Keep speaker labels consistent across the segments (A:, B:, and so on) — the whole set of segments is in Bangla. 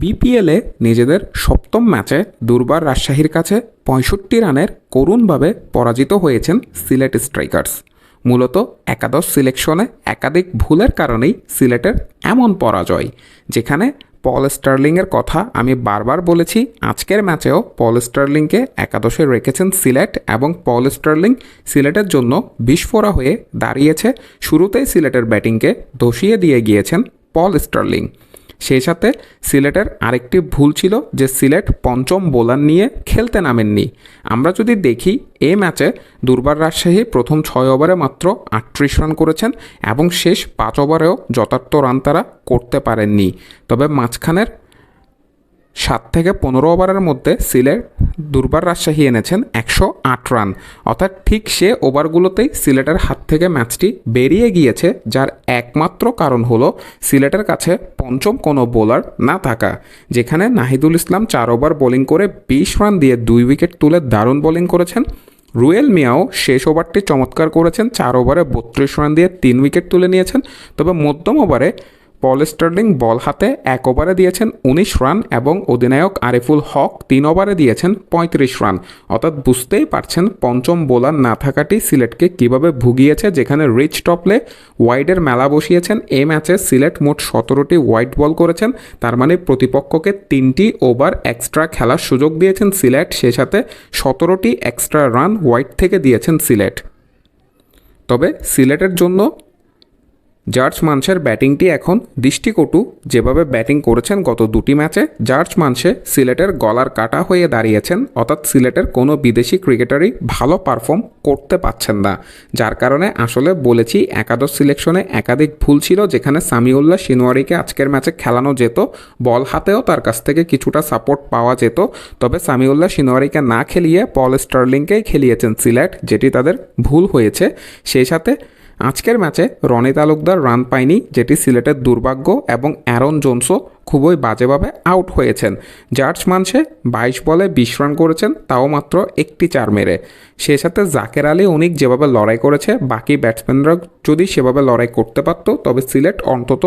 A: বিপিএলে নিজেদের সপ্তম ম্যাচে দুর্বার রাজশাহীর কাছে পঁয়ষট্টি রানের করুণভাবে পরাজিত হয়েছেন সিলেট স্ট্রাইকার্স। মূলত একাদশ সিলেকশনে একাধিক ভুলের কারণেই সিলেটের এমন পরাজয়, যেখানে পল স্টার্লিংয়ের কথা আমি বারবার বলেছি, আজকের ম্যাচেও পল স্টার্লিংকে একাদশে রেখেছেন সিলেট এবং পল স্টার্লিং সিলেটের জন্য বিস্ফোরা হয়ে দাঁড়িয়েছে, শুরুতেই সিলেটের ব্যাটিংকে ধসিয়ে দিয়ে গিয়েছেন পল স্টার্লিং। সেই সাথে সিলেটের আরেকটি ভুল ছিল যে সিলেট পঞ্চম বোলার নিয়ে খেলতে নামেননি। আমরা যদি দেখি, এ ম্যাচে দুর্বার রাজশাহী প্রথম ছয় ওভারে মাত্র আটত্রিশ রান করেছেন এবং শেষ পাঁচ ওভারেও যথার্থ রান তারা করতে পারেননি। তবে মাঝখানের সাত থেকে পনেরো ওভারের মধ্যে সিলেট দুর্বার রাজশাহী এনেছেন একশো আট রান। অর্থাৎ ঠিক সে ওভারগুলোতেই সিলেটের হাত থেকে ম্যাচটি বেরিয়ে গিয়েছে, যার একমাত্র কারণ হলো সিলেটের কাছে পঞ্চম কোনো বোলার না থাকা, যেখানে নাহিদুল ইসলাম চার ওভার বোলিং করে বিশ রান দিয়ে দুই উইকেট তুলে দারুণ বোলিং করেছেন। রুয়েল মিয়াও শেষ ওভারটি চমৎকার করেছেন, চার ওভারে বত্রিশ রান দিয়ে তিন উইকেট তুলে নিয়েছেন। তবে মধ্যম ওভারে পল স্টার্লিং বল হাতে এক ওভারে দিয়েছেন উনিশ রান এবং অধিনায়ক আরিফুল হক তিন ওভারে দিয়েছেন পঁয়ত্রিশ রান। অর্থাৎ বুঝতেই পারছেন পঞ্চম বোলার না থাকাটি সিলেটকে কীভাবে ভুগিয়েছে, যেখানে রিচ টপলে ওয়াইডের মেলা বসিয়েছেন। এ ম্যাচে সিলেট মোট সতেরোটি ওয়াইড বল করেছেন। তার মানে প্রতিপক্ষকে তিনটি ওভার এক্সট্রা খেলার সুযোগ দিয়েছেন সিলেট। সে সাথে সতেরোটি এক্সট্রা রান হোয়াইট থেকে দিয়েছেন সিলেট। তবে সিলেটের জন্য জার্জ মানসের ব্যাটিংটি এখন দৃষ্টিকটু যেভাবে ব্যাটিং করেছেন গত দুটি ম্যাচে, জার্জ মানসে সিলেটের গলার কাটা হয়ে দাঁড়িয়েছেন, অর্থাৎ সিলেটের কোনো বিদেশি ক্রিকেটারই ভালো পারফর্ম করতে পারছেন না। যার কারণে আসলে বলেছি, একাদশ সিলেকশনে একাধিক ভুল ছিল যেখানে সামিউল্লাহ সিনোয়ারিকে আজকের ম্যাচে খেলানো যেত, বল হাতেও তার কাছ থেকে কিছুটা সাপোর্ট পাওয়া যেত, তবে সামিউল্লাহ সিনোয়ারিকে না খেলিয়ে পল স্টার্লিংকেই খেলিয়েছেন সিলেট, যেটি তাদের ভুল হয়েছে। সেই সাথে আজকের ম্যাচে রনি তালুকদার রান পায়নি যেটি সিলেটের দুর্ভাগ্য এবং অ্যারন জোনসও খুবই বাজেভাবে আউট হয়েছেন। জার্জ মানসে বাইশ বলে বিশ রান করেছেন, তাও মাত্র একটি চার মেরে। সে সাথে জাকের আলী অনিক যেভাবে লড়াই করেছে, বাকি ব্যাটসম্যানরা যদি সেভাবে লড়াই করতে পারত, তবে সিলেট অন্তত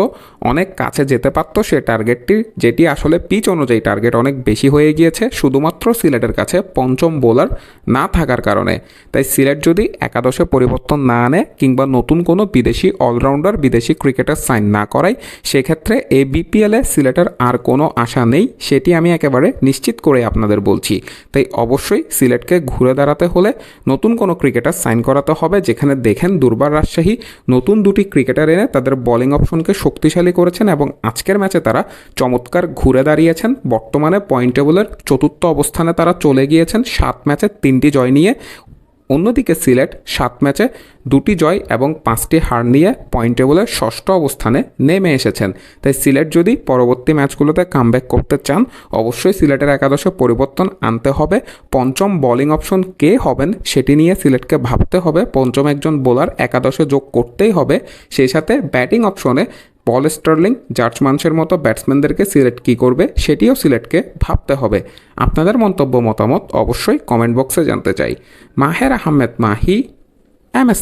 A: অনেক কাছে যেতে পারত সে টার্গেটটি যেটি আসলে পিচ অনুযায়ী টার্গেট অনেক বেশি হয়ে গিয়েছে, শুধুমাত্র সিলেটের কাছে পঞ্চম বোলার না থাকার কারণে। তাই সিলেট যদি একাদশে পরিবর্তন না আনে, কিংবা নতুন কোনো বিদেশি অলরাউন্ডার বিদেশি ক্রিকেটার সাইন না করায়, সেক্ষেত্রে এই বিপিএলে সিলেটের আর কোনো আশা নেই, সেটি আমি একেবারে নিশ্চিত করে আপনাদের বলছি। তাই অবশ্যই সিলেটকে ঘুরে দাঁড়াতে হলে নতুন কোনো ক্রিকেটার সাইন করাতে হবে, যেখানে দেখেন দুর্বার রাজশাহী নতুন দুটি ক্রিকেটার এনে তাদের বোলিং অপশনকে শক্তিশালী করেছেন এবং আজকের ম্যাচে তারা চমৎকার ঘুরে দাঁড়িয়েছেন। বর্তমানে পয়েন্ট টেবলের চতুর্থ অবস্থানে তারা চলে গিয়েছেন, সাত ম্যাচে তিনটি জয় নিয়ে। অন্যদিকে সিলেট সাত ম্যাচে দুটি জয় এবং পাঁচটি হার নিয়ে পয়েন্ট টেবলের ষষ্ঠ অবস্থানে নেমে এসেছেন। তাই সিলেট যদি পরবর্তী ম্যাচগুলোতে কামব্যাক করতে চান, অবশ্যই সিলেটের একাদশে পরিবর্তন আনতে হবে। পঞ্চম বোলিং অপশন কে হবেন সেটি নিয়ে সিলেটকে ভাবতে হবে। পঞ্চম একজন বোলার একাদশে যোগ করতেই হবে। সেই সাথে ব্যাটিং অপশনে পল স্টার্লিং, জার্জ মানসের মতো ব্যাটসম্যানদেরকে সিলেক্ট কী করবে সেটিও সিলেক্টকে ভাবতে হবে। আপনাদের মন্তব্য মতামত অবশ্যই কমেন্ট বক্সে জানতে চাই। Maher Ahmed Mahi, M S